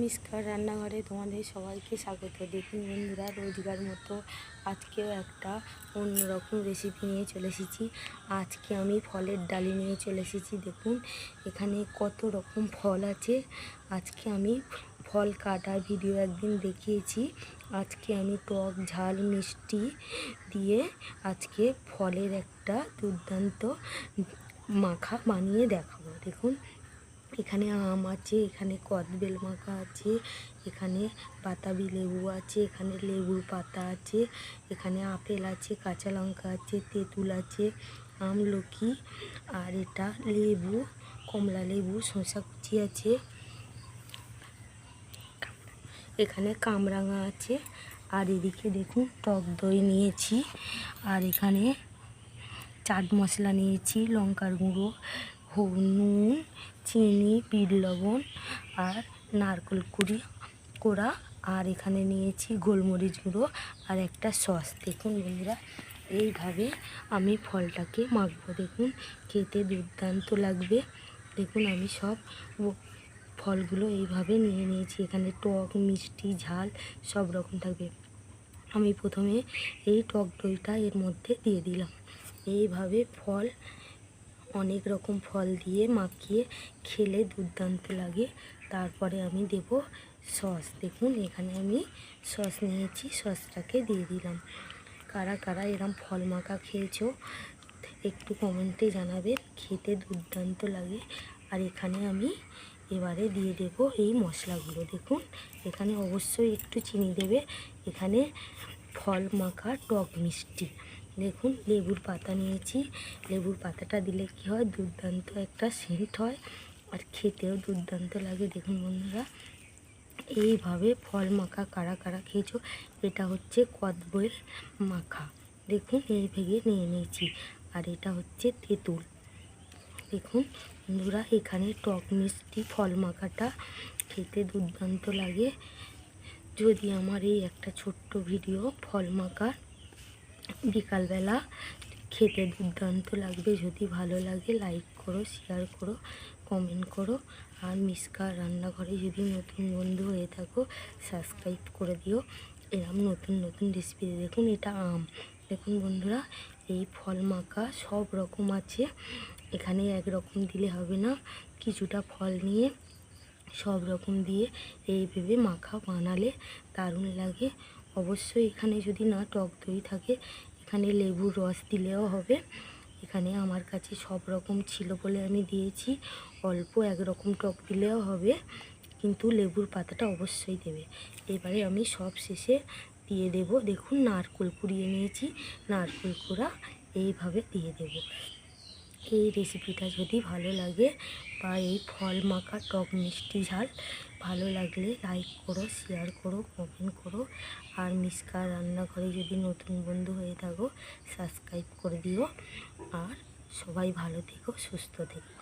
মিসকার রান্নাঘরে তোমাদের সবাইকে স্বাগত। দেখুন বন্ধুরা, রোজগার মতো আজকেও একটা অন্যরকম রেসিপি নিয়ে চলে এসেছি। আজকে আমি ফলের ডালি নিয়ে চলে এসেছি। দেখুন, এখানে কত রকম ফল আছে। আজকে আমি ফল কাটার ভিডিও একদিন দেখিয়েছি। আজকে আমি টক, ঝাল, মিষ্টি দিয়ে আজকে ফলের একটা দুর্দান্ত মাখা বানিয়ে দেখাবো। দেখুন এখানে আম আছে, এখানে কদবেল মাখা আছে, এখানে বাতাবি লেবু আছে, এখানে লেবুর পাতা আছে, এখানে আপেল আছে, কাঁচা লঙ্কা আছে, তেঁতুল আছে আমলকি আর এটা লেবু, কমলা লেবু, শসা কুচি আছে। এখানে কামরাঙা আছে। আর এদিকে দেখুন, টক দই নিয়েছি। আর এখানে চাট মশলা নিয়েছি, লঙ্কার গুঁড়ো নুন চিনি, বিট লবণ আর নারকেল কুড়ি কোড়া। আর এখানে নিয়েছি গোলমরিচ গুঁড়ো আর একটা সস। দেখুন বন্ধুরা, এইভাবে আমি ফলটাকে মাখবো। দেখুন, খেতে দুর্দান্ত লাগবে। দেখুন, আমি সব ফলগুলো এইভাবে নিয়ে নিয়েছি। এখানে টক, মিষ্টি, ঝাল সব রকম থাকবে। আমি প্রথমে এই টক দইটা এর মধ্যে দিয়ে দিলাম। এইভাবে ফল অনেক রকম ফল দিয়ে মাখিয়ে খেলে দুর্দান্ত লাগে। তারপরে আমি দেব সস। দেখুন, এখানে আমি সস নিয়েছি, সসটাকে দিয়ে দিলাম। কারা কারা এরম ফল মাখা খেয়েছো, একটু কমেন্টে জানাবেন। খেতে দুর্দান্ত লাগে। আর এখানে আমি এবারে দিয়ে দেব এই মশলাগুলো। দেখুন, এখানে অবশ্যই একটু চিনি দেবে। এখানে ফল মাখা টক মিষ্টি। দেখুন, লেবুর পাতা নিয়েছি। লেবুর পাতাটা দিলে কি হয়, দুর্দান্ত একটা সেন্ট হয়। আর খেতেও দুর্দান্ত লাগে, দেখুন বন্ধুরা। এইভাবে ফল মাখা কারা কারা খেয়েছো, এটা হচ্ছে কদবেল মাখা। দেখুন, এই ভেঙে নিয়ে নিয়েছি। আর এটা হচ্ছে তেঁতুল। দেখুন বন্ধুরা, এখানে টক মিষ্টি ফল মাখাটা খেতে দুর্দান্ত লাগে। যদি আমার এই একটা ছোট্ট ভিডিও ফল মাখা বিকালবেলা খেতে দুর্দান্ত লাগবে। যদি ভালো লাগে লাইক করো শেয়ার করো কমেন্ট করো। আর মিসকা রান্নাঘরে যদি নতুন বন্ধু হয়ে থাকো সাবস্ক্রাইব করে দিও। এরম নতুন নতুন রেসিপি দেখুন, এটা আম। দেখুন বন্ধুরা, এই ফল মাখা সব রকম আছে। এখানে এক রকম দিলে হবে না। কিছুটা ফল নিয়ে সব রকম দিয়ে এই ভেবে মাখা বানালে দারুণ লাগে। অবশ্যই এখানে যদি না টক দই থাকে, এখানে লেবুর রস দিলেও হবে। এখানে আমার কাছে সব রকম ছিল বলে আমি দিয়েছি। অল্প একরকম টক দিলেও হবে, কিন্তু লেবুর পাতাটা অবশ্যই দেবে। এবারে আমি সব শেষে দিয়ে দেব। দেখুন, নারকেল কুড়িয়ে নিয়েছি। নারকেল কুড়া এইভাবে দিয়ে দেব। এই রেসিপিটা যদি ভালো লাগে বা এই ফল মাখা টক মিষ্টি ঝাল ভালো লাগলে লাইক করো শেয়ার করো কমেন্ট করো। আর মিসকা রান্নাঘরে যদি নতুন বন্ধু হয়ে থাকো সাবস্ক্রাইব করে দিও। আর সবাই ভালো থেকো, সুস্থ থেকো।